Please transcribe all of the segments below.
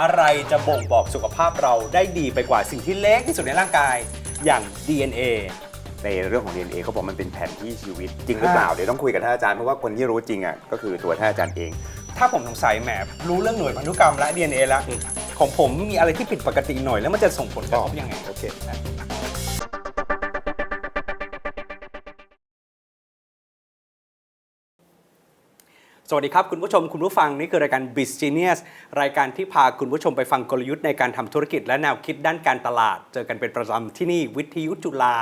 อะไรจะบ่งบอกสุขภาพเราได้ดีไปกว่าสิ่งที่เล็กที่สุดในร่างกายอย่าง DNA ในเรื่องของ DNA เขาบอกมันเป็นแผนที่ชีวิต จริงหรือเปล่า เดี๋ยวต้องคุยกับท่านอาจารย์ เพราะว่าคนที่รู้จริงอะก็คือตัวท่านอาจารย์เอง ถ้าผมสงสัยแหมรู้เรื่องหน่วยพันธุกรรมและ DNA แล้ว ของผมมีอะไรที่ผิดปกติหน่อยแล้วมันจะส่งผลกระทบยังไงโอเค สวัสดีครับ คุณผู้ชมคุณผู้ฟังนี่คือรายการ b i z Genius รายการที่พาคุณผู้ชมไปฟังกลยุทธ์ในการทำธุรกิจและแนวคิดด้านการตลาด เจอกันเป็นประจำที่นี่วิทยุจุฬา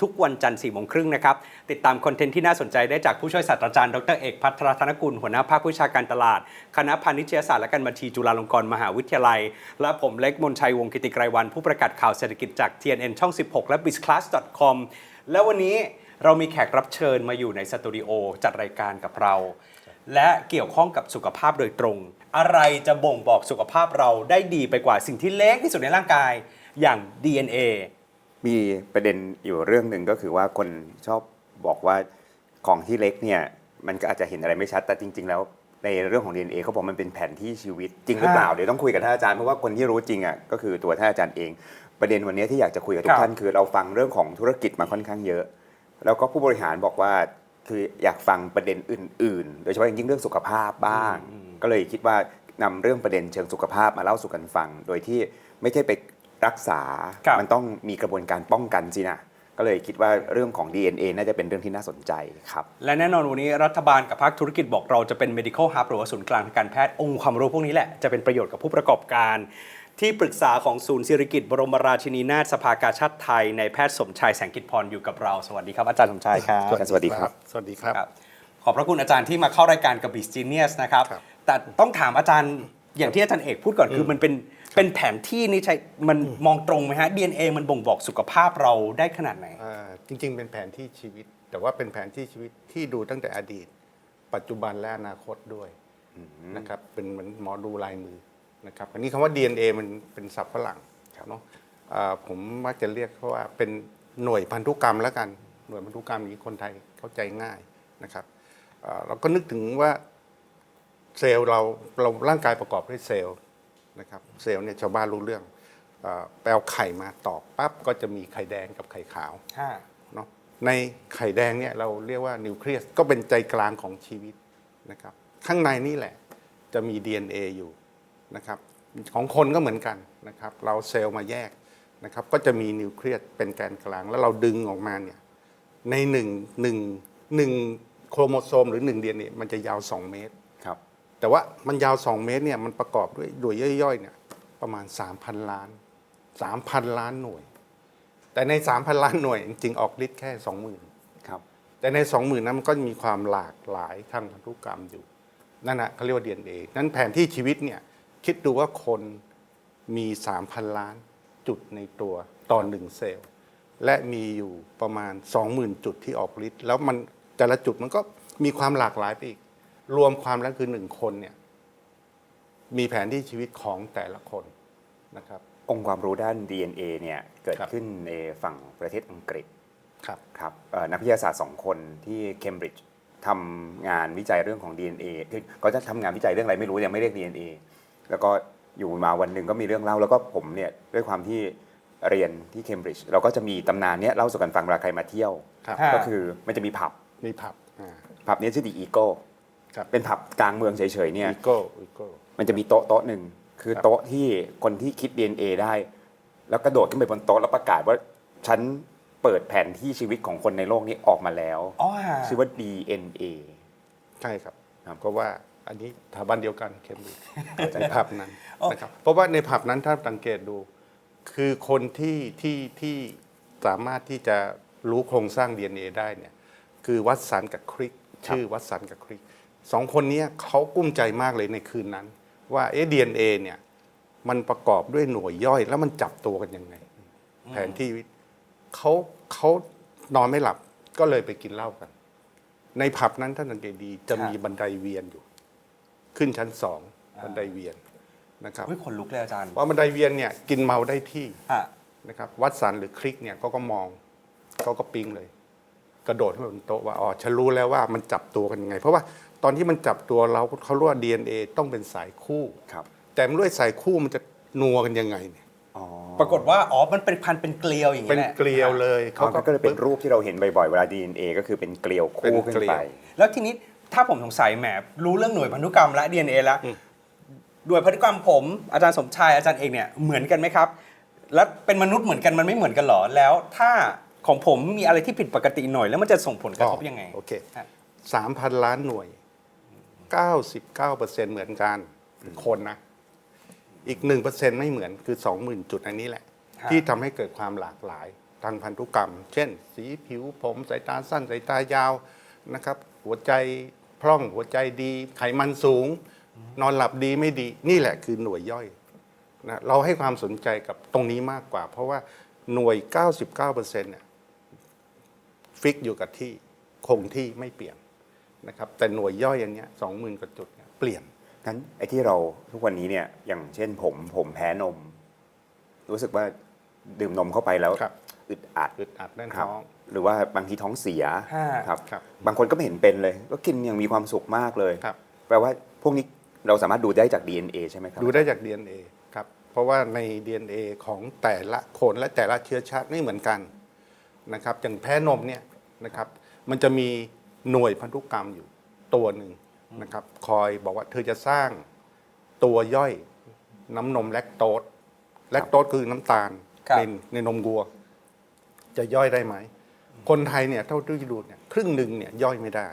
ทุกวันจันทร์4โมงครึ่งนะครับ ติดตามคอนเทนต์ที่น่าสนใจได้จากผู้ช่วยศาสตราจารย์ดรเอกพัทรธนกุล หัวหน้าภาควิชาการตลาด คณะพาณิชยศาสตร์และการบัญชีจุฬาลงกรณ์มหาวิทยาลัย และผมเล็กมนชัยวงกิติไกรวัน ผู้ประกาศข่าวเศรษฐกิจจาก TNN ช่อง 16 และ bizclass.com แล้ววันนี้เรามีแขกรับเชิญมาอยู่ในสตูดิโอจัดรายการกับเรา และเกี่ยวข้องกับสุขภาพโดยตรง อะไรจะบ่งบอกสุขภาพเราได้ดีไปกว่าสิ่งที่เล็กที่สุดในร่างกายอย่าง DNA มีประเด็นอยู่เรื่องหนึ่งก็คือว่าคนชอบบอกว่าของที่เล็กเนี่ยมันก็อาจจะเห็นอะไรไม่ชัดแต่จริง ๆ แล้วในเรื่องของ DNA เขาบอกมันเป็นแผนที่ชีวิตจริงหรือเปล่าอ่าเดี๋ยวต้องคุยกับท่านอาจารย์เพราะว่าคนที่รู้จริงอะก็คือตัวท่านอาจารย์เอง ประเด็นวันนี้ที่อยากจะคุยกับทุครักบท่านคือเราฟังเรื่องของธุรกิจมาค่อนข้างเยอะ แล้วก็ผู้บริหารบอกว่า คืออยากฟังประเด็นอื่น ๆ โดยเฉพาะอย่างยิ่งเรื่องสุขภาพบ้าง ก็เลยคิดว่านำเรื่องประเด็นเชิงสุขภาพมาเล่าสู่กันฟัง โดยที่ไม่ใช่ไปรักษา ครับ มันต้องมีกระบวนการป้องกันสินะก็เลยคิดว่าเรื่องของ DNA น่าจะเป็นเรื่องที่น่าสนใจครับ และแน่นอนวันนี้รัฐบาลกับภาคธุรกิจบอกเราจะเป็น medical hub หรือว่าศูนย์กลางทางการแพทย์องค์ความรู้พวกนี้แหละ จะเป็นประโยชน์กับผู้ประกอบการ ที่ปรึกษาของศูนย์ศิริกิตบรมราชินีนาถสภากาชาติไทยในแพทย์สมชายแสงกิจพรอยู่กับเราสวัสดีครับอาจารย์สมชายครับ สวัสดีครับ สวัสดีครับครับขอบพระคุณอาจารย์ที่มาเข้ารายการกับ b i z Genius นะครับครับ แต่ต้องถามอาจารย์อย่างที่อาจารย์เอกพูดก่อนคือมันเป็นเป็นแผนที่นี่ใช่มันมองตรงไหมฮะ DNA มันบ่งบอกสุขภาพเราได้ขนาดไหนอ่าจริง ๆ เป็นแผนที่ชีวิต แต่ว่าเป็นแผนที่ชีวิตที่ดูตั้งแต่อดีต ปัจจุบันและอนาคตด้วยนะครับเป็นเหมือนหมอดูลายมือ นะครับอันนี้คำว่า DNA มันเป็นศัพท์ฝรั่งเนาะอ่าผมมักจะเรียกเขาว่าเป็นหน่วยพันธุกรรมแล้วกัน หน่วยพันธุกรรมนี้คนไทยเข้าใจง่ายนะครับอ่าเราก็นึกถึงว่าเซลล์เราเราร่างกายประกอบด้วยเซลล์นะครับเซลล์เนี่ยชาวบ้านรู้เรื่องอ่าไปเอาไข่มาตอกปั๊บก็จะมีไข่แดงกับไข่ขาวเนาะในไข่แดงเนี่ยเราเรียกว่านิวเคลียสก็เป็นใจกลางของชีวิตนะครับข้างในนี่แหละจะมี DNA อยู่ นะครับของคนก็เหมือนกันนะครับเราเซลล์มาแยกนะครับก็จะมีนิวเคลียสเป็นแกนกลาง แล้วเราดึงออกมาเนี่ยในหนึ่งหนึ่งหนึ่งโครโมโซมหรือหนึ่ง DNA มันจะยาว 2 เมตรครับแต่ว่ามันยาว 2 เมตรเนี่ยมันประกอบด้วยโดยย่อยๆเนี่ยประมาณ 3,000 ล้าน 3,000 ล้านหน่วย แต่ใน 3,000 ล้านหน่วยจริงๆออกฤทธิ์แค่ 20,000ครับแต่ใน 20,000นั้นมันก็มีความหลากหลายทางพันธุกรรมอยู่นั่นนะเขาเรียกว่า DNA นั้นแผนที่ชีวิตเนี่ย คิดดูว่าคนมี 3,000 ล้านจุดในตัวต่อหนึ่งเซลล์ และมีอยู่ประมาณ 20,000 จุดที่ออกฤทธิ์แล้วมันแต่ละจุดมันก็มีความหลากหลายไปอีก รวมความแล้วคือหนึ่งคนเนี่ยมีแผนที่ชีวิตของแต่ละคนนะครับ องค์ความรู้ด้าน DNA เนี่ยเกิดครับขึ้นในฝั่งประเทศอังกฤษครับครับเอ่อนักวิทยาศาสตร์สองคนที่เคมบริดจ์ทำงานวิจัยเรื่องของ DNA คือเขาจะทำงานวิจัยเรื่องอะไรไม่รู้ยังไม่เรียก DNA แล้วก็อยู่มาวันหนึ่งก็มีเรื่องเล่า แล้วก็ผมเนี่ยด้วยความที่เรียนที่เคมบริดจ์เราก็จะมีตำนานเนี้ยเล่าสู่กันฟังเวลาใครมาเที่ยว ครับฮะก็คือมันจะมีผับมีผับอ่า ผับเนี้ชื่อดีอีโก้ครับ เป็นผับกลางเมืองเฉยๆเนี่ย อีโก้อีโก้ มันจะมีโต๊ะโต๊ะหนึ่งคือครับ โต๊ะที่คนที่คิด DNA ได้ แล้วกระโดดขึ้นไปบนโต๊ะแล้วประกาศว่าฉันเปิดแผนที่ชีวิตของคนในโลกนี้ออกมาแล้ว อ๋อชื่อว่า DNA ใช่ครับครับเพราะว่า อันนี้สถาบันเดียวกันเคมบริดจ์ในผับนั้นนะครับเพราะว่าในผับนั้นถ้าสังเกตดู คือคนที่ที่ที่สามารถที่จะรู้โครงสร้าง DNA ได้เนี่ยคือวัตสันกับคริกชื่อวัตสันกับคริกสองคนเนี้ยเขากุ้มใจมากเลยในคืนนั้น ว่าเอ๊ะ DNA เนี่ยมันประกอบด้วยหน่วยย่อย แล้วมันจับตัวกันยังไง แผนที่เขาเขานอนไม่หลับก็เลยไปกินเหล้ากัน ในผับนั้นท่านสังเกตดีจะมีบันไดเวียนอยู่ ขึ้นชั้นสองบันไดเวียนนะครับเฮ้ยขนลุกเลยอาจารย์ว่าบันไดเวียนเนี่ยกินเมาได้ที่ฮะนะครับวัดสันหรือคลิกเนี่ยเขาก็มองเขาก็ปิ๊งเลย กระโดดขึ้นไปบนโต๊ะว่าอ๋อฉันรู้แล้วว่ามันจับตัวกันยังไง เพราะว่าตอนที่มันจับตัวเราเขาเรียกว่า DNA ต้องเป็นสายคู่ครับ แต่ไม่รู้ไอ้ใส่คู่มันจะนัวกันยังไงเนี่ยอ๋อปรากฏว่าอ๋อมันเป็นพันธุ์เป็นเกลียวอย่างเป็นนี้แหละเกลียวเลยเขาก็เลยเป็นรูปที่เราเห็นบ่อยๆเวลา DNA ก็คือเป็นเกลียวคู่ขึ้นเป็นเกลีไปยวแล้วทีนี้ ถ้าผมสงสัยแหมรู้เรื่องหน่วยพันธุกรรมและ DNA แล้วหน่วยพันธุกรรมผมอาจารย์สมชายอาจารย์เอกเนี่ยเหมือนกันไหมครับ แล้วเป็นมนุษย์เหมือนกันมันไม่เหมือนกันเหรอแล้ว ถ้าของผมมีอะไรที่ผิดปกติหน่อยแล้วมันจะส่งผลกระทบยังไงโอเคฮะสามพันล้านหน่วย 99เปอร์เซ็นต์เหมือนกันคนนะ อีกหนึ่งเปอร์เซ็นต์ไม่เหมือนคือสองหมื่นจุดอันนี้แหละฮะที่ทำให้เกิดความหลากหลายทางพันธุกรรม เช่น สีผิวผมสายตาสั้นสายตายาวนะครับ หัวใจ พร่องหัวใจดี ไขมันสูง นอนหลับดีไม่ดี นี่แหละคือหน่วยย่อยนะเราให้ความสนใจกับตรงนี้มากกว่า เพราะว่าหน่วย 99%เนี่ยฟิกอยู่กับที่คงที่ไม่เปลี่ยนนะครับแต่หน่วยย่อยอันเนี้ยสองหมื่นกว่าจุดเนี่ยเปลี่ยนงั้นไอ้ที่เราทุกวันนี้เนี่ยอย่างเช่นผมผมแพ้นม รู้สึกว่าดื่มนมเข้าไปแล้วครับ อึดอัดอึดอัดแน่นครับท้อง หรือว่าบางทีท้องเสียฮะ ครับ ครับ บางคนก็ไม่เห็นเป็นเลย ก็กินอย่างมีความสุขมากเลยครับ แปลว่าพวกนี้เราสามารถดูได้จาก DNA ใช่ไหมครับ ดูได้จาก DNA ครับ เพราะว่าใน DNA ของแต่ละคนและแต่ละเชื้อชาติไม่เหมือนกันนะครับอย่างแพ้นมเนี่ยนะครับ มันจะมีหน่วยพันธุกรรมอยู่ตัวหนึ่งนะครับ คอยบอกว่าเธอจะสร้างตัวย่อยน้ำนมแลคโตสแลคโตสคือน้ำตาลครับ ในในนมวัว จะย่อยได้ไหม คนไทยเนี่ยเท่าที่ดูเนี่ยครึ่งหนึ่งเนี่ยย่อยไม่ได้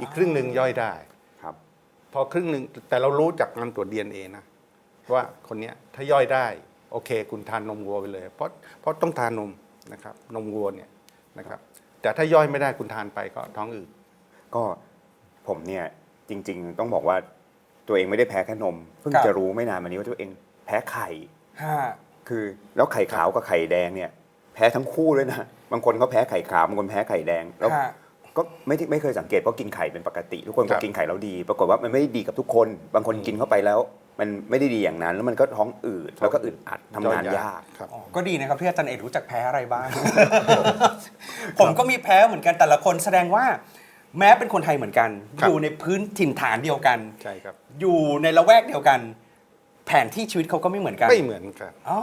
อีกครึ่งหนึ่งย่อยได้ครับพอครึ่งหนึ่งแต่เรารู้จากการตรวจ DNA นะว่าคนเนี้ยถ้าย่อยได้ โอเค คุณทานนมวัวไปเลย เพราะเพราะต้องทานนมนะครับนมวัวเนี่ยนะครับ แต่ถ้าย่อยไม่ได้คุณทานไปก็ท้องอืดก็ผมเนี่ยจริง ๆ ต้องบอกว่าตัวเองไม่ได้แพ้แค่นม เพิ่งครับจะรู้ไม่นานมานี้ว่าตัวเองแพ้ไข่ฮะคือแล้วไข่ขาวกับไข่แดงเนี่ย แพ้ทั้งคู่เลยนะ บางคนเขาแพ้ไข่ขาวบางคนแพ้ไข่แดงแล้วฮะก็ไม่ได้ไม่เคยสังเกตเพราะกินไข่เป็นปกติ ทุกคนครัก็บ กินไข่แล้วดี ปรากฏว่ามันไม่ได้ดีกับทุกคน บางคนกินเข้าไปแล้ว มันไม่ได้ดีอย่างนั้น แล้วมันก็ท้องอืดแล้วก็อึดอัดทำงานยาก ครับ อ๋อก็ดีนะครับที่อาจารย์เอกรู้จักแพ้อะไรบ้าง ผมก็มีแพ้เหมือนกันแต่ละคนแสดงว่า แม้เป็นคนไทยเหมือนกัน ครับ อยู่ในพื้นถิ่นฐานเดียวกัน ใช่ครับ อยู่ในละแวกเดียวกัน แผนที่ชีวิตเขาก็ไม่เหมือนกันไม่เหมือนกัน อ๋อ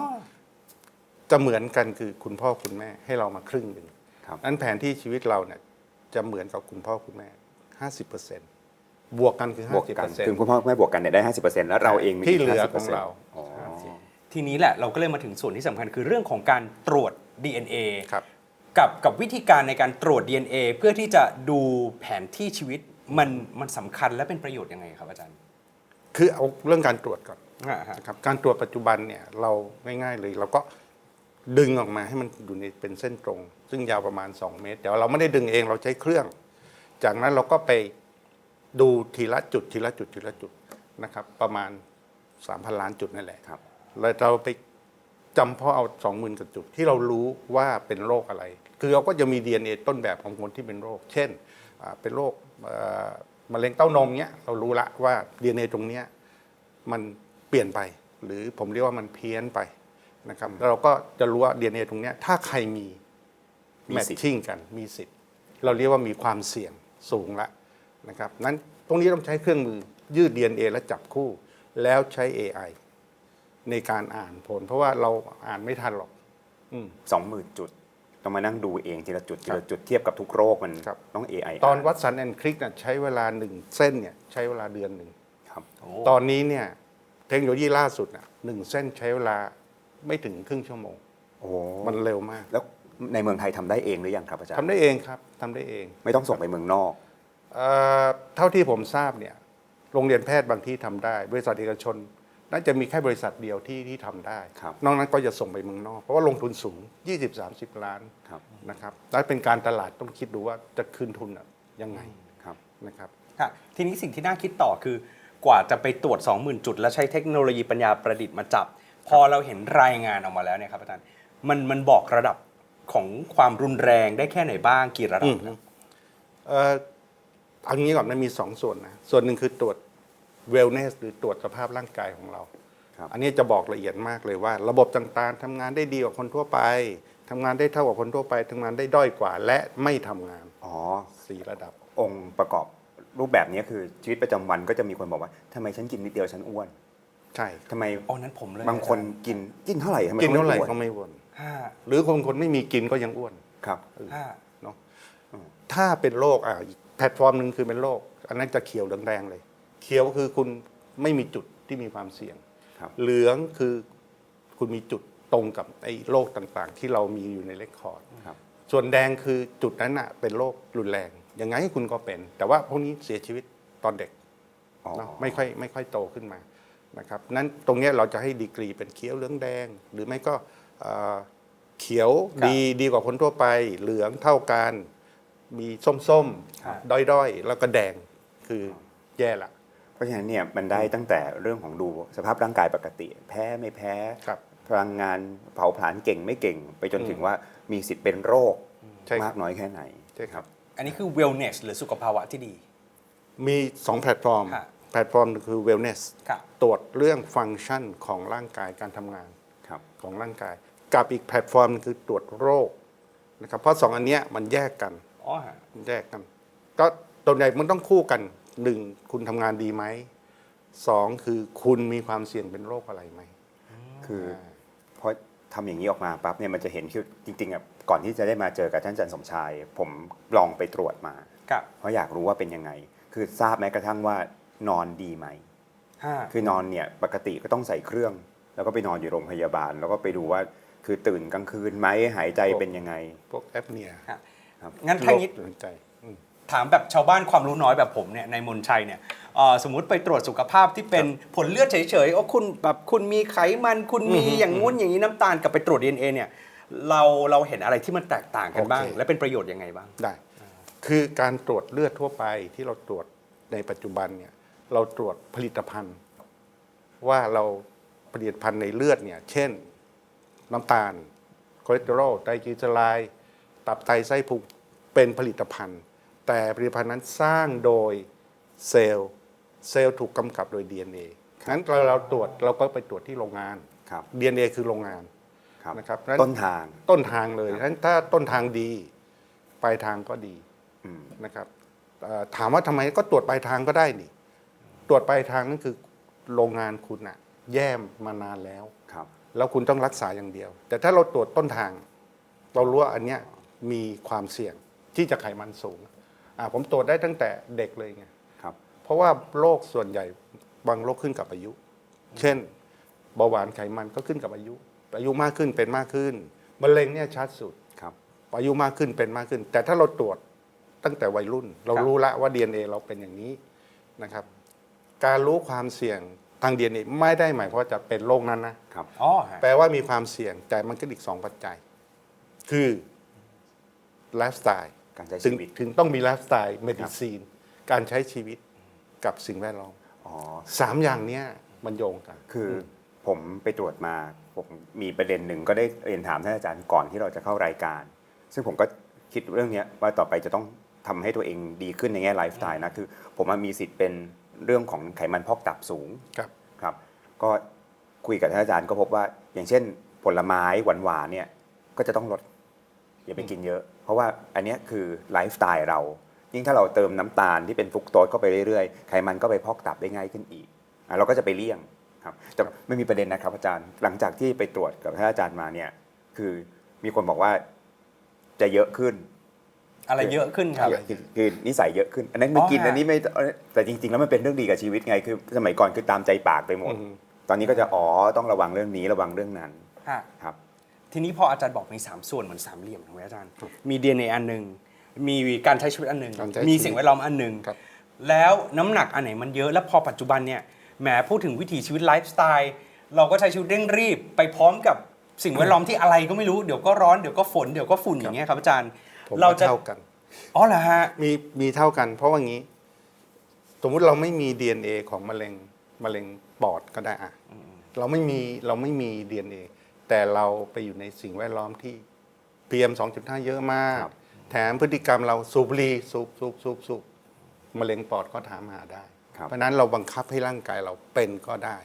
จะเหมือนกันคือคุณพ่อคุณแม่ให้เรามาครึ่งหนึ่งครับ นั้นแผนที่ชีวิตเราเนี่ยจะเหมือนกับคุณพ่อคุณแม่ห้าสิบเปอร์เซ็นต์บวกกันคือบห้าวกสิบกัเปอนร์เซ็นคือต์คุณพ่อคุณแม่บวกกันเนี่ยได้ห้าสิบเปอร์เซ็นต์แล้วเราเองมีที่เหลือ50%ของเราอ๋อทีนี้แหละเราก็เลยมาถึงส่วนที่สำคัญคือเรื่องของการตรวจ DNA ครับ กับกับวิธีการในการตรวจ DNA เพื่อที่จะดูแผนที่ชีวิตมันมันสำคัญและเป็นประโยชน์ยังไงครับอาจารย์คือเอาเรื่องการตรวจก่อน อ่าฮะ นะครับการตรวจปัจจุบันเนี่ยเราง่ายๆเลยเราก็ ดึงออกมาให้มันอยู่ในเป็นเส้นตรง ซึ่งยาวประมาณ 2 เมตรแต่ว่าเราไม่ได้ดึงเองเราใช้เครื่อง จากนั้นเราก็ไปดูทีละจุดทีละจุดทีละจุดนะครับ ประมาณ 3,000 ล้านจุดนั่นแหละครับแล้วเราไปจำเพาะเอาสองหมื่นกว่าจุดที่เรารู้ว่าเป็นโรคอะไร คือเราก็จะมี DNA ต้นแบบของคนที่เป็นโรค เช่นอ่าเป็นโรคเอ่อมะเร็งเต้านมเนี้ยเรารู้ละว่า DNA ตรงเนี้ยมันเปลี่ยนไป หรือผมเรียกว่ามันเพี้ยนไป นะครับแล้วเราก็จะรู้ว่า DNA ตรงเนี้ยถ้าใครมีมีแมทสิทธิ์ชิ่งกันมีสิทธิ์ เราเรียกว่ามีความเสี่ยงสูงละนะครับนั้นตรงนี้ต้องใช้เครื่องมือยืด DNA และจับคู่ แล้วใช้ AI ในการอ่านผล เพราะว่าเราอ่านไม่ทันหรอกอืมสองหมื่นจุดต้องมานั่งดูเองทีละจุดทีครัละบจุดเทียบกับทุกโรคมันครับต้อง AI ตอนวัดสันแอนคลิกน่ะใช้เวลาหนึ่งเส้นเนี่ยใช้เวลาเดือนหนึ่งครับตอนนี้เนี่ยเทคโนโลยีล่าสุดน่ะหนึ่งเส้นใช้เวลา ไม่ถึงครึ่งชั่วโมง โอ้มันเร็วมากแล้วในเมืองไทยทำได้เองหรือยังครับอาจารย์ทำได้เองครับทำได้เองไม่ต้องส่งไปเมืองนอก เอ่อเท่าที่ผมทราบเนี่ยโรงเรียนแพทย์บางที่ทำได้ บริษัทเอกชน น่าจะมีแค่บริษัทเดียวที่ที่ทำได้ ครับ นอกนั้นก็จะส่งไปเมืองนอก เพราะว่าลงทุนสูง 20-30 ล้านครับนะครับและเป็นการตลาดต้องคิดดูว่าจะคืนทุนอะยังไงครับ นะครับ ค่ะทีนี้สิ่งที่น่าคิดต่อคือกว่าจะไปตรวจ 20,000 จุด แล้วใช้เทคโนโลยีปัญญาประดิษฐ์มาจับ พอเราเห็นรายงานออกมาแล้วเนี่ยครับอาจารย์มันมันบอกระดับของความรุนแรงได้แค่ไหนบ้างกี่ระดับอืมเอ่อเอางี้ก่อนมันมีสองส่วนนะส่วนหนึ่งคือตรวจ wellness หรือตรวจสภาพร่างกายของเราครับอันนี้จะบอกละเอียดมากเลยว่า ระบบต่างๆทำงานได้ดีกว่าคนทั่วไปทำงานได้เท่ากับคนทั่วไปทำงานได้ด้อยกว่า และไม่ทำงานอ๋อสี่ระดับองค์ประกอบรูปแบบนี้คือชีวิตประจำวันก็จะมีคนบอกว่าทำไมฉันกินนิดเดียวฉันอ้วน ใช่ทำไมอ๋อนั้นผมเลยบางคนกินกินเท่าไหร่ทำไมกินเท่าไหร่ม่อ้วก็ไม่อ้วนห้าหรือบางคนไม่มีกินก็ยังอ้วนครับห้าเนาะถ้าเป็นโรคอะอีกแพลตฟอร์มหนึ่งคือเป็นโรคอันนั้นจะเขียวเหลืองแดงเลย เขียวคือคุณไม่มีจุดที่มีความเสี่ยงครับเหลืองคือคุณมีจุดตรงกับไอ้โรคต่างๆ ที่เรามีอยู่ในเลคคอร์ดครับส่วนแดงคือจุดนั้นอะเป็นโรครุนแรงยังไงคุณก็เป็น แต่ว่าพวกนี้เสียชีวิตตอนเด็กอ๋อเนาะไม่ค่อยไม่ค่อยโตขึ้นมา นะครับนั้นตรงเนี้ยเราจะให้ดีกรีเป็นเขียวเหลืองแดง หรือไม่ก็เอ่อเขียวดีดีกว่าคนทั่วไป เหลืองเท่ากัน มีส้มครับๆด้อยๆ แล้วก็แดงคือแย่ละเพราะฉะนั้นเนี่ยมันได้ตั้งแต่เรื่องของดูสภาพร่างกายปกติ แพ้ไม่แพ้ครับพลังงานเผาผลาญเก่งไม่เก่ง ไปจนถึงว่ามีสิทธิ์เป็นโรคใช่ครับมากน้อยแค่ไหนใช่ครับ อันนี้คือ wellness หรือสุขภาวะที่ดี มีสองแพลตฟอร์มครับ แพลตฟอร์มหนึ่งคือ wellness ครับตรวจเรื่องฟังก์ชันของร่างกายการทำงาน ครับ ของร่างกาย กับอีกแพลตฟอร์มหนึงคือตรวจโรคนะครับเพราะสองอันเนี้ยมันแยกกันอ๋อฮะแยกกัน ก็ตัวใหญ่มันต้องคู่กันหนึ่งคุณทำงานดีไหมสองคือคุณมีความเสี่ยงเป็นโรคอะไรไหมคือพอทำอย่างนี้ออกมาปั๊บเนี่ยมันจะเห็นคือจริงๆอะก่อนที่จะได้มาเจอกับท่านอาจารย์สมชาย ผมลองไปตรวจมา ครับ เพราะอยากรู้ว่าเป็นยังไง คือทราบแม้กระทั่งว่า นอนดีไหมห้าคือนอนเนี่ยปกติก็ต้องใส่เครื่อง แล้วก็ไปนอนอยู่โรงพยาบาล แล้วก็ไปดูว่าคือตื่นกลางคืนไหมหายใจเป็นยังไง พวกแอปเนียฮะครับงั้นถ้างี้โรคหัวใจอืมถามแบบชาวบ้านความรู้น้อยแบบผมเนี่ยในมนชัยเนี่ยเอ่อสมมติไปตรวจสุขภาพที่เป็นผลเลือดเฉยๆว่าคุณแบบคุณมีไขมันคุณมีอือฮึอย่างงู้นอย่างนี้น้ำตาลกับไปตรวจ DNA เนี่ยเราเราเห็นอะไรที่มันแตกต่างกันบ้างโอเคและเป็นประโยชน์ยังไงบ้างได้ คือการตรวจเลือดทั่วไปที่เราตรวจในปัจจุบันเนี่ย เราตรวจผลิตภัณฑ์ ว่าเราผลิตภัณฑ์ในเลือดเนี่ยเช่น น้ำตาลคอเลสเตอรอลไตรกลีเซอไรด์ตับไตไส้พุงเป็นผลิตภัณฑ์ แต่ผลิตภัณฑ์นั้นสร้างโดยเซลล์เซลล์ถูกกำกับโดย DNA งั้นเราเราตรวจเราก็ไปตรวจที่โรงงาน ครับ DNA คือโรงงานครับนะครับต้นทาง ต้นทางเลยฉะนั้นถ้าต้นทางดีปลายทางก็ดีอืม นะครับเอ่อถามว่าทำไมก็ตรวจปลายทางก็ได้นี่ ตรวจปลายทางนั่นคือโรงงานคุณอะแย่มานานแล้ว ครับ แล้วคุณต้องรักษาอย่างเดียว แต่ถ้าเราตรวจต้นทาง เรารู้ว่าอันเนี้ยมีความเสี่ยงที่จะไขมันสูงอ่าผมตรวจได้ตั้งแต่เด็กเลยไงครับ เพราะว่าโรคส่วนใหญ่บางโรคขึ้นกับอายุ เช่นเบาหวานไขมันก็ขึ้นกับอายุ อายุมากขึ้นเป็นมากขึ้นมะเร็งเนี่ยชัดสุดครับ อายุมากขึ้นเป็นมากขึ้น แต่ถ้าเราตรวจตั้งแต่วัยรุ่น เราครับรู้ละว่า DNA เราเป็นอย่างนี้นะครับ การรู้ความเสี่ยงทาง DNA ไม่ได้หมายความว่าจะเป็นโรคนั้นนะครับอ๋อฮะแปลว่ามีความเสี่ยงแต่มันก็อีกสองปัจจัย คือไลฟ์สไตล์การใช้ถึชีงวิต ถึงต้องมีไลฟ์สไตล์เมดิซีนการใช้ชีวิตกับสิ่งแวดล้อมอ๋อ สามอย่างเนี้ยมันโยงกัน คือผมไปตรวจมาผมมีประเด็นหนึ่งก็ได้เรียนถามท่านอาจารย์ก่อนที่เราจะเข้ารายการ ซึ่งผมก็คิดเรื่องเนี้ยว่าต่อไปจะต้องทำให้ตัวเองดีขึ้นในแง่ไลฟ์สไตล์นะ คือ ผมว่ามีสิทธิ์เป็น เรื่องของไขมันพอกตับสูงครับครับ ก็คุยกับท่านอาจารย์ก็พบว่า อย่างเช่น ผลไม้หวานๆเนี่ยก็จะต้องลดอย่าไปกินเยอะ เพราะว่าอันเนี้ยคือไลฟ์สไตล์เรา ยิ่งถ้าเราเติมน้ำตาลที่เป็นฟรุกโตสเข้าไปเรื่อยๆไขมันก็ไปพอกตับได้ง่ายขึ้นอีกอะเราก็จะไปเลี่ยงครับแต่ไม่มีประเด็นนะครับอาจารย์ หลังจากที่ไปตรวจกับท่านอาจารย์มาเนี่ยคือมีคนบอกว่าจะเยอะขึ้น อะไรเยอะขึ้นครับ คือคือนิสัยเยอะขึ้น อันนั้นไม่อ๋อกินฮะ อันนี้ไม่แต่จริง ๆ แล้วมันเป็นเรื่องดีกับชีวิตไง คือสมัยก่อนคือตามใจปากไปหมด อืม ตอนนี้ก็จะอ๋อต้องระวังเรื่องนี้ระวังเรื่องนั้นฮะครับ ทีนี้พออาจารย์บอกมี 3 ส่วนเหมือนสามเหลี่ยมถูกไหมอาจารย์มี DNA อันหนึ่งมีการใช้ชีวิตอันหนึ่งการใช้มีชีวิตสิ่งแวดล้อมอันหนึ่งครับ แล้วน้ำหนักอันไหนมันเยอะแล้วพอปัจจุบันเนี่ยแหมพูดถึงวิถีชีวิตไลฟ์สไตล์เราก็ใช้ชีวิตเร่งรีบไปพร้อมกับสิ่งแวดล้อมที่อะไรก็ไม่รู้เดี๋ยวก็ร้อนเดี๋ยวก็ฝนเดี๋ยวก็ฝุ่นอย่างเงี้ยครับอาจารย์ ผมเราว่าจะ เท่ากัน อ๋อเหรอฮะ มีมีเท่ากัน เพราะว่างี้ สมมุติเราไม่มี DNA ของมะเร็งมะเร็งปอดก็ได้อะเราไม่มีเราไม่มี DNA แต่เราไปอยู่ในสิ่งแวดล้อมที่ PM 2.5 เยอะมากครับแถมพฤติกรรมเราสูบบุหรี่สูบสูบสูบสูบมะเร็งปอดก็ถามหาได้ ครับ เพราะฉะนั้นเราบังคับให้ร่างกายเราเป็นก็ได้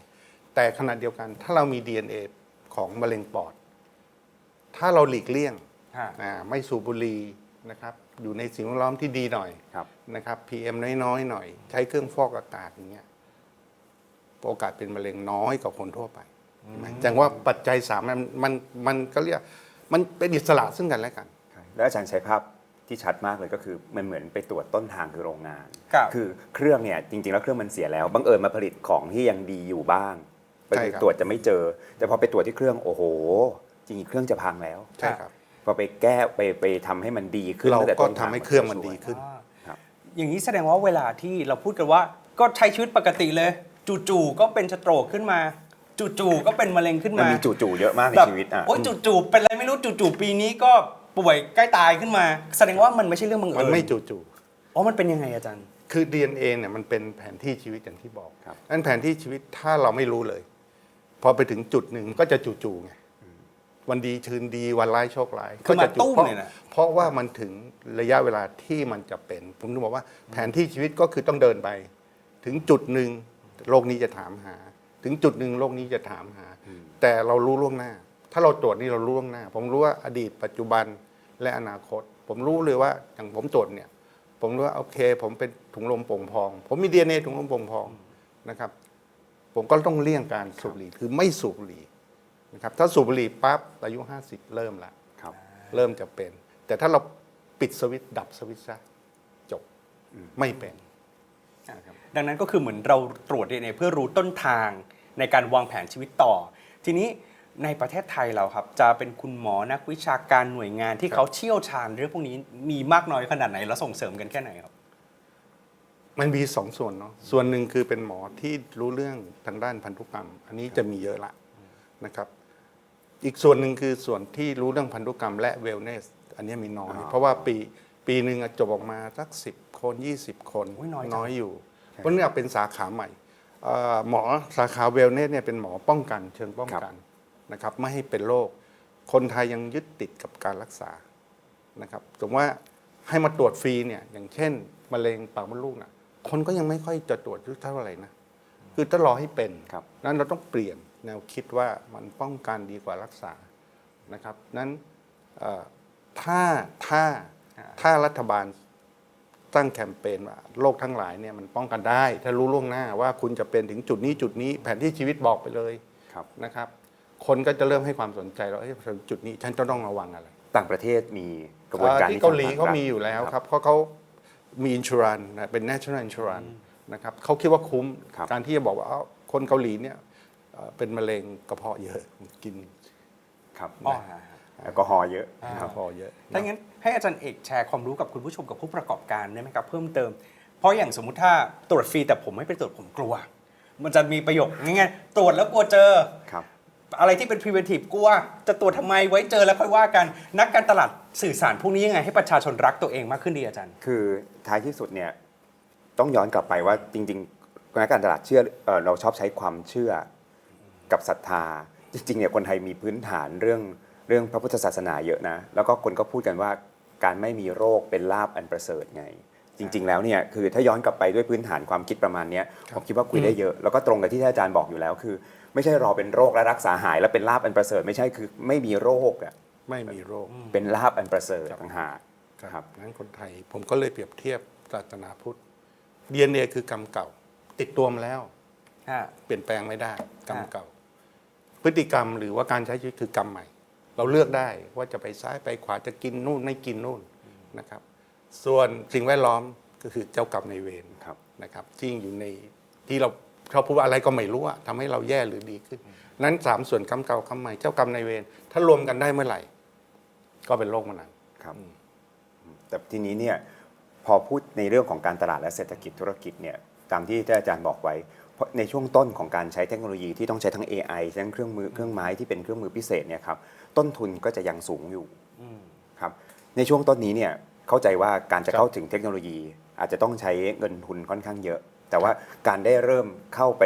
แต่ขณะเดียวกันถ้าเรามี DNA ของมะเร็งปอด ถ้าเราหลีกเลี่ยง ฮะ อ่าไม่สูบบุหรี่นะครับ อยู่ในสิ่งแวดล้อมที่ดีหน่อยครับ นะครับ PM น้อยๆหน่อย ใช้เครื่องฟอกอากาศอย่างเงี้ยโอกาสเป็นมะเร็งน้อยกว่าคนทั่วไปเห็นไหมแสดงว่าปัจจัยสามมันมันมันก็เรียกมันเป็นอิสระซึ่งกันและกัน แล้วอาจารย์ใช้ภาพที่ชัดมากเลยก็คือมันเหมือนไปตรวจต้นทางคือโรงงานครับคือเครื่องเนี่ยจริงๆ แล้วเครื่องมันเสียแล้วบังเอิญมาผลิตของที่ยังดีอยู่บ้างไปใช่ครับ ตรวจจะไม่เจอ แต่พอไปตรวจที่เครื่องโอ้โห จริงๆเครื่องจะพังแล้ว ใช่ครับ พอไปแก้ไปไปทำให้มันดีขึ้นเราตั้งแต่ก็ต้นทำทางให้เครื่องมันดีขึ้น ครับ อย่างนี้แสดงว่าเวลาที่เราพูดกันว่าก็ใช้ชีวิตปกติเลย จู่ๆก็เป็นสโตรกขึ้นมา จู่ๆก็เป็นมะเร็งขึ้นมันมามีจู่ๆเยอะมากในแบบชีวิตอะ โอ้ยจู่ๆเป็นอะไรไม่รู้จู่ๆปีนี้ก็ป่วยใกล้ตายขึ้นมา แสดงว่ามันไม่ใช่เรื่องบังเอิญมันไม่จู่ๆ อ๋อมันเป็นยังไงอาจารย์ คือ DNA เนี่ยมันเป็นแผนที่ชีวิตอย่างที่บอกครับ นั่นแผนที่ชีวิตถ้าเราไม่รู้เลย พอไปถึงจุดหนึ่งก็จะจู่ๆไง วันดีชืนดีวันร้ายโชคร้ายคือมาจะตุ้มเพราะเลยนะ เพราะว่ามันถึงระยะเวลาที่มันจะเป็น ผมถึงบอกว่าแผนที่ชีวิตก็คือต้องเดินไป ถึงจุดหนึ่งโลกนี้จะถามหา ถึงจุดหนึ่งโลกนี้จะถามหา แต่เรารู้ล่วงหน้า ถ้าเราตรวจนี่เรารู้ล่วงหน้า ผมรู้ว่าอดีตปัจจุบันและอนาคต ผมรู้เลยว่าอย่างผมตรวจเนี่ย ผมรู้ว่าโอเค ผมเป็นถุงลมโป่งพอง ผมมีดีเอ็นเอถุงลมโป่งพองนะครับ ผมก็ต้องเลี่ยงการสูบบุหรี่คือไม่สูบบุหรี่ นะครับถ้าสูบบุหรี่ปั๊บอายุ 50 เริ่มละครับ เริ่มจะเป็น แต่ถ้าเราปิดสวิตช์ดับสวิตช์ซะจบไม่เป็น ดังนั้นก็คือเหมือนเราตรวจ DNA เพื่อรู้ต้นทางในการวางแผนชีวิตต่อ ทีนี้ในประเทศไทยเราครับ จะเป็นคุณหมอนักวิชาการหน่วยงานที่เขาเชี่ยวชาญเรื่องพวกนี้มีมากน้อยขนาดไหนแล้วส่งเสริมกันแค่ไหนครับ มันมีสองส่วนเนาะส่วนหนึ่งคือเป็นหมอที่รู้เรื่องทางด้านพันธุกรรม อันนี้จะมีเยอะละนะครับ อีกส่วนหนึ่งคือส่วนที่รู้เรื่องพันธุกรรมและเวลเนส อันนี้มีน้อย เพราะว่าปีปีหนึ่งอะจบออกมาสักสิบคนยี่สิบคนโอ้ยน้อยจัง น้อยอยู่ เพราะเนี่ยเป็นสาขาใหม่เอ่อหมอสาขาเวลเนสเนี่ยเป็นหมอป้องกัน เชิงป้องกันนะครับไม่ให้เป็นโรคคนไทยยังยึดติดกับการรักษานะครับสมมติว่าให้มาตรวจฟรีเนี่ยอย่างเช่นมะเร็งปากมดลูกนะคนก็ยังไม่ค่อยจะตรวจเท่าไหร่นะคือต้องรอให้เป็นครับ นั้นเราต้องเปลี่ยน แนวคิดว่ามันป้องกันดีกว่ารักษานะครับนั้นเอ่อถ้าถ้าถ้ารัฐบาลตั้งแคมเปญว่าโรคทั้งหลายเนี่ยมันป้องกันได้ ถ้ารู้ล่วงหน้าว่าคุณจะเป็นถึงจุดนี้จุดนี้แผนที่ชีวิตบอกไปเลยครับนะครับ คนก็จะเริ่มให้ความสนใจแล้วเอ้ยจุดนี้ฉันจะต้องระวังอะไร ต่างประเทศมีกระบวนการที่เกาหลีทำเขามีอยู่แล้วครับเพราะเขามีอินชูรันนะเป็น national insurance นะครับเขาคิดว่าคุ้มครับการที่จะบอกว่าเอ้าคนเกาหลีเนี่ย เอ่อเป็นมะเร็งกระเพาะเยอะกิน ครับอ๋อแอลกอฮอล์เยอะกครัระบเพาะเยอะถ้างั้นให้อาจารย์เอกแชร์ความรู้กับคุณผู้ชมกับผู้ประกอบการได้ไหมครับเพิ่มเติม เพราะอย่างสมมุติถ้าตรวจฟรีแต่ผมไม่ไปตรวจผมกลัว มันจะมีประโยคง่ายๆตรวจแล้วกลัวเจอครับอะไรที่เป็น preventive กลัว จะตรวจทำไมไว้เจอแล้วค่อยว่ากัน นักการตลาดสื่อสารพวกนี้ยังไงให้ประชาชนรักตัวเองมากขึ้นดีอาจารย์ คือท้ายที่สุดเนี่ยต้องย้อนกลับไปว่าจริงๆนักการตลาดเชื่อเอ่อเราชอบใช้ความเชื่อ กับศรัทธา จริงๆเนี่ยคนไทยมีพื้นฐานเรื่องเรื่องพระพุทธศาสนาเยอะนะ แล้วก็คนก็พูดกันว่าการไม่มีโรคเป็นลาบอันประเสริฐไง จริง ๆ แล้วเนี่ยคือถ้าย้อนกลับไปด้วยพื้นฐานความคิดประมาณเนี้ยผมคิดว่าคุยได้เยอะ แล้วก็ตรงกับที่ท่านอาจารย์บอกอยู่แล้ว คือ ไม่ใช่รอเป็นโรคและรักษาหาย แล้วเป็นลาบอันประเสริฐไม่ใช่คือไม่มีโรคอะไม่มีโรคเป็นลาบอันประเสริฐต่างหากครับนั้นคนไทยผมก็เลยเปรียบเทียบศาสนาพุทธ DNA คือกรรมเก่า ติดตัวมาแล้วเปลี่ยนแปลงไม่ได้กรรมอ่าเก่า พฤติกรรมหรือว่าการใช้ชีวิตคือกรรมใหม่ เราเลือกได้ว่าจะไปซ้ายไปขวาจะกินนู่นไม่กินนู่นนะครับ ส่วนสิ่งแวดล้อมก็คือเจ้ากรรมในายเวรครับนะครับที่อยู่ในที่เราชอบพูดว่าอะไรก็ไม่รู้อะทำให้เราแย่หรือดีขึ้น นั้นสามส่วนกรรมเก่ากรรมใหม่เจ้ากรรมในายเวรถ้ารวมกันได้เมื่อไหร่ ก็เป็นโรคมะเร็งครับแต่ทีนี้เนี่ยพอพูดในเรื่องของการตลาดและเศรษฐกิจธุรกิจเนี่ยตามที่ท่านอาจารย์บอกไว้เพราะ ในช่วงต้นของการใช้เทคโนโลยีที่ต้องใช้ทั้ง AI ใช้ทั้งเครื่องมือเครื่องไม้ที่เป็นเครื่องมือพิเศษเนี่ยครับต้นทุนก็จะยังสูงอยู่ครับในช่วงต้นนี้เนี่ยเข้าใจว่าการจะครับเข้าถึงเทคโนโลยี อาจจะต้องใช้เงินทุนค่อนข้างเยอะ แต่ว่าการได้เริ่มเข้าไป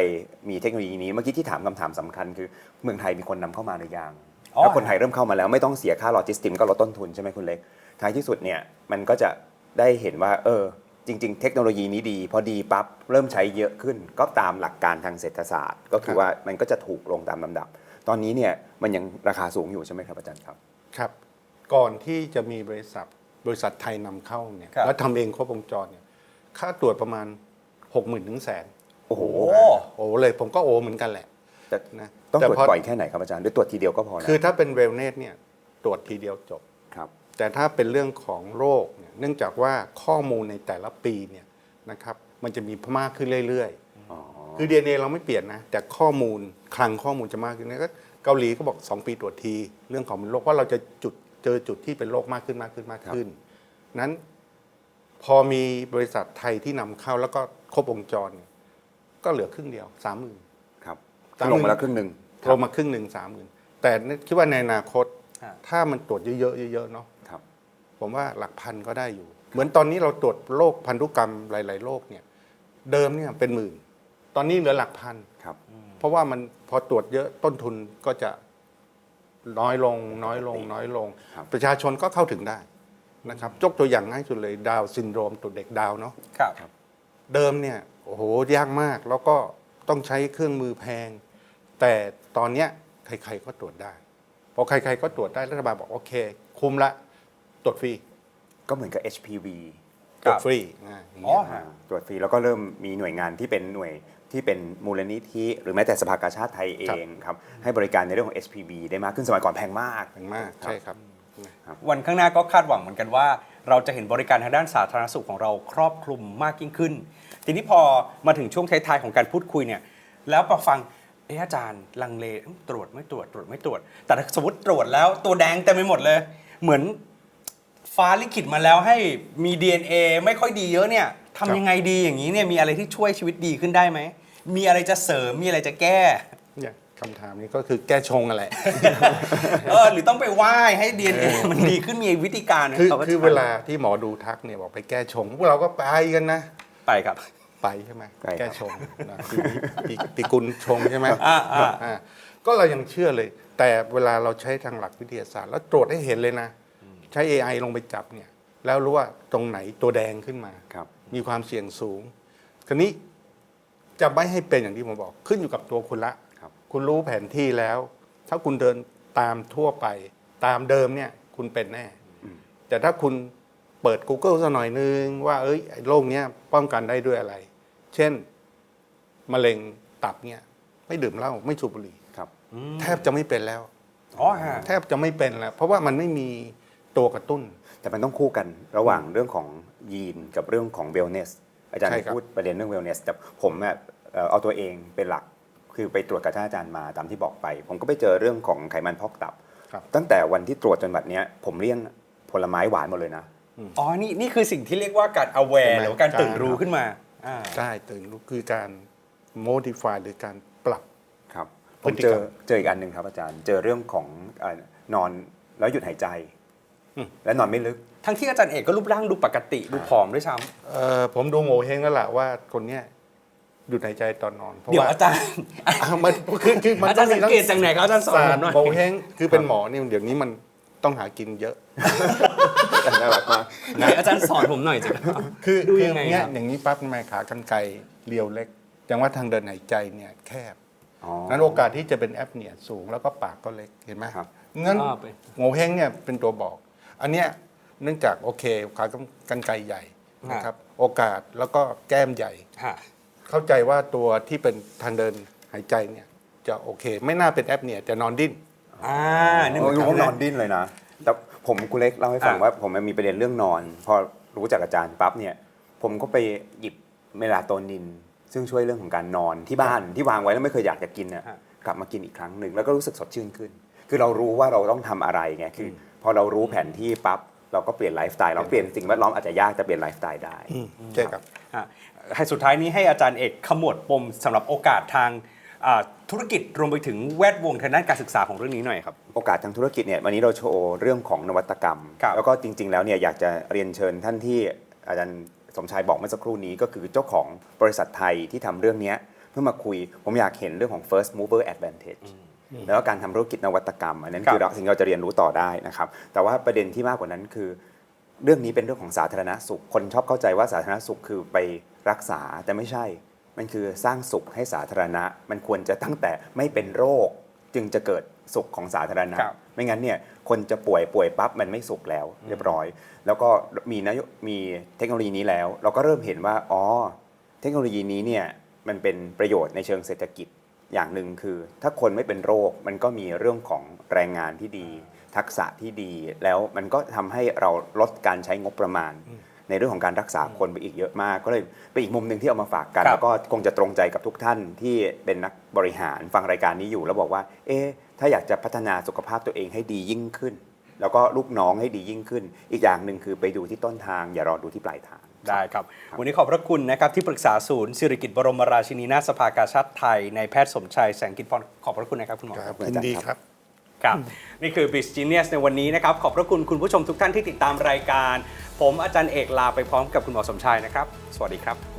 มีเทคโนโลยีนี้เมื่อกี้ที่ถามคำถามสำคัญ คือเมืองไทยมีคนนำเข้ามาหรือยังอ๋อถ้าคนไทยเริ่มเข้ามาแล้วไม่ต้องเสียค่าโลจิสติกก็ลดต้นทุนใช่ไหมคุณเล็กท้ายที่สุดเนี่ยมันก็จะได้เห็นว่าเออ จริง ๆ เทคโนโลยีนี้ดี พอดีปั๊บเริ่มใช้เยอะขึ้น ก็ตามหลักการทางเศรษฐศาสตร์ ก็คือครับว่ามันก็จะถูกลงตามลำดับ ตอนนี้เนี่ยมันยังราคาสูงอยู่ใช่ไหมครับอาจารย์ครับครับ ก่อนที่จะมีบริษัทบริษัทไทยนำเข้าเนี่ยครับแล้วทำเองครบวงจรเนี่ยค่าตรวจประมาณ 6 0,000ื่นถึงแสนโโอ้โหโอ้โอ้เลยผมก็โอเหมือนกันแหละแต่นะต้องแต่ตรวจพอบ่อยแค่ไหนครับอาจารย์หรือตรวจทีเดียวก็พอนะคือถ้าเป็นเวลเนสเนี่ยตรวจทีเดียวจบครับ แต่ถ้าเป็นเรื่องของโรค เนี่ยเนื่องจากว่าข้อมูลในแต่ละปีเนี่ยนะครับมันจะมีมากขึ้นเรื่อยอ๋อๆคือ DNA เราไม่เปลี่ยนนะ แต่ข้อมูลคลังข้อมูลจะมากขึ้นนะก็เกาหลีก็บอก 2 ปีตรวจที เรื่องของโรคเพราะเราจะจุดเจอจุดที่เป็นโรคมากขึ้นมากขึ้นมากขึ้น นั้นพอมีบริษัทไทยที่นำเข้าแล้วก็ครบวงจรเนี่ยก็เหลือครึ่งเดียวสามหมื่นครับสามหลมื่งนมาแล้วครึ่งหนึ่งลงมาครึ่งหนึ่งสามหมื่นแต่คิดว่าในอนาคตฮะถ้ามันตรวจเยอะๆเยอะๆเนาะครับ ผมว่าหลักพันก็ได้อยู่ เหมือนตอนนี้เราตรวจโรคพันธุกรรมหลาย ๆโรคเนี่ยเดิมเนี่ยเป็นหมื่น ตอนนี้เหลือหลักพันครับ เพราะว่ามันพอตรวจเยอะต้นทุนก็จะน้อยลง น้อยลง น้อยลงครับประชาชนก็เข้าถึงได้นะครับยกตัวอย่างง่ายสุดเลยดาวน์ซินโดรมตัวเด็กดาวน์เนาะครับเดิมเนี่ยโอ้โหยากมาก แล้วก็ต้องใช้เครื่องมือแพง แต่ตอนเนี้ยใครๆก็ตรวจได้พอใครๆก็ตรวจได้รัฐบาลบอกโอเค คุ้มละ ตรวจฟรี ก็เหมือนกับ HPV ตรวจฟรีอ่าอย่างอ๋อเงี้ยอ่าตรวจฟรีแล้วก็เริ่มมีหน่วยงานที่เป็นหน่วยที่เป็นมูลนิธิหรือแม้แต่สภากาชาติไทยเองครับให้บริการในเรื่องของ HPV ได้มากขึ้นสมัยก่อนแพงมากแพงมากใช่ครับ วันข้างหน้าก็คาดหวังเหมือนกันว่า เราจะเห็นบริการทางด้านสาธารณสุขของเราครอบคลุมมากยิ่งขึ้น ทีนี้พอมาถึงช่วงท้ายๆของการพูดคุยเนี่ยแล้วพอฟังเอออาจารย์ลังเลเอ้ยตรวจไม่ตรวจตรวจไม่ตรวจ แต่ถ้าสมมติตรวจแล้วตัวแดงเต็มไปหมดเลย เหมือน ฟ้าลิขิตมาแล้วให้มี DNA ไม่ค่อยดีเยอะเนี่ยทำยังไงดีอย่างนี้เนี่ยมีอะไรที่ช่วยชีวิตดีขึ้นได้ไหม มีอะไรจะเสริมมีอะไรจะแก้ เนี่ยคำถามนี้ก็คือแก้ชงอะไร เออหรือต้องไปไหว้ให้ DNA มันดีขึ้นมีวิธีการไหมคือรับคือเวลาที่หมอดูทักเนี่ยบอกไปแก้ชงพวกเราก็ไปกันนะ ไปครับ ไปใช่ไหมไปครับ แก้ชงนะคือปีปีกุลชงใช่ไหมอ่าอ่า อ่าก็เรายังเชื่อเลย แต่เวลาเราใช้ทางหลักวิทยาศาสตร์ แล้วตรวจให้เห็นเลยนะ ใช้ AI ลงไปจับเนี่ยแล้วรู้ว่าตรงไหนตัวแดงขึ้นมา ครับ มีความเสี่ยงสูงคราวนี้จะไม่ให้เป็นอย่างที่ผมบอก ขึ้นอยู่กับตัวคุณละครับ คุณรู้แผนที่แล้ว ถ้าคุณเดินตามทั่วไป ตามเดิมเนี่ยคุณเป็นแน่แต่ถ้าคุณเปิด Google สักหน่อยนึง ว่าเอ้ยไอ้โรคเนี้ยป้องกันได้ด้วยอะไร เช่นมะเร็งตับเนี่ยไม่ดื่มเหล้าไม่สูบบุหรี่ ครับ แทบจะไม่เป็นแล้ว อ๋อฮะ แทบจะไม่เป็นแล้ว เพราะว่ามันไม่มี ตัวกระตุ้น แต่มันต้องคู่กันระหว่างเรื่องของยีนกับเรื่องของ wellness อาจารย์ใช่ครับ พูดประเด็นเรื่อง wellness แต่ผมเนี่ยเอ่อเอาตัวเองเป็นหลัก คือไปตรวจกับท่านอาจารย์มาตามที่บอกไป ผมก็ไปเจอเรื่องของไขมันพอกตับ ครับ ตั้งแต่วันที่ตรวจจนบัดเนี้ยผมเลี่ยงผลไม้หวานหมดเลยนะ อ๋อ นี่นี่คือสิ่งที่เรียกว่าการ aware ใช่ไหมหรือว่าการตื่นรู้การขึ้นมาอ่าใช่ตื่นรู้คือการ modify หรือการปรับ ครับพผฤมติเจกรอรม เจออีกอันหนึ่งครับอาจารย์ เจอเรื่องของเอ่อนอนแล้วหยุดหายใจอืม และนอนไม่ลึก ทั้งที่อาจารย์เอกก็รูปร่างดูปกติดูผอมด้วยซ้เอ่อผมดูโง่เฮงแล้วล่ะว่าคนเนี้ยหยุดหายใจตอนนอนเพำราะเดี๋ยวว่าอาจารย์ อะมันคือคือมันอาจารย์สังเกตจากไหนครับอาจารย์สอนศาผสตมร์หน่อย โง่เฮงคือเป็นหมอนี่เดี๋ยวนี้มันต้องหากินเยอะน่ารักมาก ไหนอาจารย์สอนผมหน่อยสิครับ คือดูคือยังไงเนี้ยครับอย่างนี้ปั๊บทำไมขากรรไกรเรียวเล็กแสดงว่าทางเดินหายใจเนี่ยแคบอ๋อนั้นโอกาสที่จะเป็นแอปเนี่ยสูงแล้วก็ปากก็เล็กเห็นไหมครับ งั้นอ่าไป โง่เฮงเนี่ยเป็นตัวบอก อันเนี้ยเนื่องจากโอเคขากรรไกรใหญ่นะครับ โอกาสแล้วก็แก้มใหญ่ฮะเข้าใจว่าตัวที่เป็นทางเดินหายใจเนี่ยจะโอเค ไม่น่าเป็นแอปเนี่ยจะนอนดิ้นอ่านี่โอ้เหมือนยกัผมนนอนดิ้นเลยนะ แต่ผมคุณเล็กเล่าให้ฟังอะว่าผมมีประเด็นเรื่องนอน พอรู้จากอาจารย์ปั๊บเนี่ย ผมก็ไปหยิบเมลาโทนิน ซึ่งช่วยเรื่องของการนอนที่บ้านที่วางไว้แล้วไม่เคยอยากจะกินเนี่ยฮะกลับมากินอีกครั้งหนึ่งแล้วก็รู้สึกสดชื่นขึ้น คือเรารู้ว่าเราต้องทำอะไรไงคือ พอเรารู้แผนที่ปั๊บเราก็เปลี่ยนไลฟ์สไตล์เราเปลี่ยนสิ่งแวดล้อมอาจจะยากแต่เปลี่ยนไลฟ์สไตล์ได้ใช่ครับฮะให้สุดท้ายนี้ให้อาจารย์เอกขมวดปมสำหรับโอกาสทางอ่าธุรกิจรวมไปถึงแวดวงทางด้านการศึกษาของเรื่องนี้หน่อยครับโอกาสทางธุรกิจเนี่ยวันนี้เราโชว์เรื่องของนวัตกรรมครับแล้วก็จริง ๆ แล้วเนี่ยอยากจะเรียนเชิญท่านที่อาจารย์สมชายบอกเมื่อสักครู่นี้ก็คือเจ้าของบริษัทไทยที่ทำเรื่องเนี้ยเพื่อมาคุย ผมอยากเห็นเรื่องของ first mover advantage แล้วก็การทำธุรกิจนวัตกรรม อันนั้นครับคือเราสิ่งที่เราจะเรียนรู้ต่อได้นะครับ แต่ว่าประเด็นที่มากกว่านั้นคือ เรื่องนี้เป็นเรื่องของสาธารณสุข คนชอบเข้าใจว่าสาธารณสุขคือไปรักษาแต่ไม่ใช่ มันคือสร้างสุขให้สาธารณะ มันควรจะตั้งแต่ไม่เป็นโรค จึงจะเกิดสุขของสาธารณะครับไม่งั้นเนี่ยคนจะป่วยป่วยปั๊บมันไม่สุขแล้ว เรียบร้อย แล้วก็มีนโยมีเทคโนโลยีนี้แล้ว เราก็เริ่มเห็นว่าอ๋อเทคโนโลยีนี้เนี่ยมันเป็นประโยชน์ในเชิงเศรษฐกิจ อย่างหนึ่งคือ ถ้าคนไม่เป็นโรคมันก็มีเรื่องของแรงงานที่ดี ทักษะที่ดี แล้วมันก็ทำให้เราลดการใช้งบประมาณ ในเรื่องของการรักษาคนไปอีกเยอะมาก ก็เลยเป็นอีกมุมหนึ่งที่เอามาฝากกันครับแล้วก็คงจะตรงใจกับทุกท่านที่เป็นนักบริหารฟังรายการนี้อยู่ แล้วบอกว่า เอ๊ะถ้าอยากจะพัฒนาสุขภาพตัวเองให้ดียิ่งขึ้น แล้วก็ลูกน้องให้ดียิ่งขึ้น อีกอย่างหนึ่งคือไปดูที่ต้นทาง อย่ารอดูที่ปลายทาง ได้ครับ วันนี้ขอบพระคุณนะครับที่ปรึกษาศูนย์สิริกิติ์บรมราชินีนาถสภากาชาติไทยในายแพทย์สมชัยแสงกิจพรขอบพระคุณนะครับคุณหมอครับขอบคุณยินอาจารย์ดีครับครับครับนี่คือ b i z Genius ในวันนี้นะครับ ขอบพระคุณคุณผู้ชมทุกท่านที่ติดตามรายการ ผมอาจารย์เอกลาไปพร้อมกับคุณหมอสมชายนะครับ สวัสดีครับสวัสดีครับ